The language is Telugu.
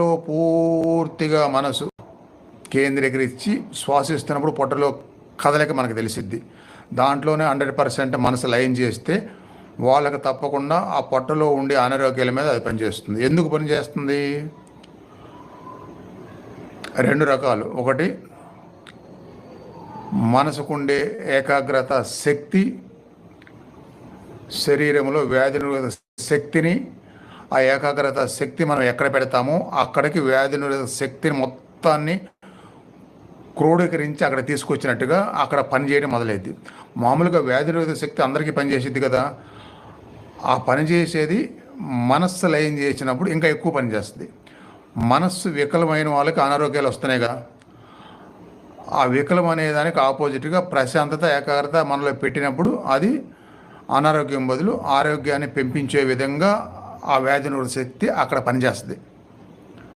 పొట్టలో పూర్తిగా మనసు కేంద్రీకరించి శ్వాసిస్తున్నప్పుడు పొట్టలో కదలిక మనకు తెలిసిద్ది. దాంట్లోనే హండ్రెడ్ పర్సెంట్ మనసు లైన్ చేస్తే వాళ్ళకి తప్పకుండా ఆ పొట్టలో ఉండే అనారోగ్యాల మీద అది పనిచేస్తుంది. ఎందుకు పనిచేస్తుంది? రెండు రకాలు. ఒకటి మనసుకుండే ఏకాగ్రత శక్తి శరీరంలో వ్యాధి నిరోధక శక్తిని ఆ ఏకాగ్రత శక్తి మనం ఎక్కడ పెడతామో అక్కడికి వ్యాధి నిరోధక శక్తిని మొత్తాన్ని క్రోడీకరించి అక్కడ తీసుకొచ్చినట్టుగా అక్కడ పనిచేయడం మొదలైద్ది మామూలుగా వ్యాధి నిరోధక శక్తి అందరికీ పనిచేసిద్ది కదా. ఆ పని చేసేది మనస్సు లయం చేసినప్పుడు ఇంకా ఎక్కువ పని చేస్తుంది. మనస్సు వికలమైన వాళ్ళకి అనారోగ్యాలు వస్తున్నాయిగా. ఆ వికలం అనే దానికి ఆపోజిట్గా ప్రశాంతత ఏకాగ్రత మనలో పెట్టినప్పుడు అది అనారోగ్యం బదులు ఆరోగ్యాన్ని పెంపించే విధంగా ఆ వ్యాధి నిరోధక శక్తి అక్కడ పనిచేస్తుంది.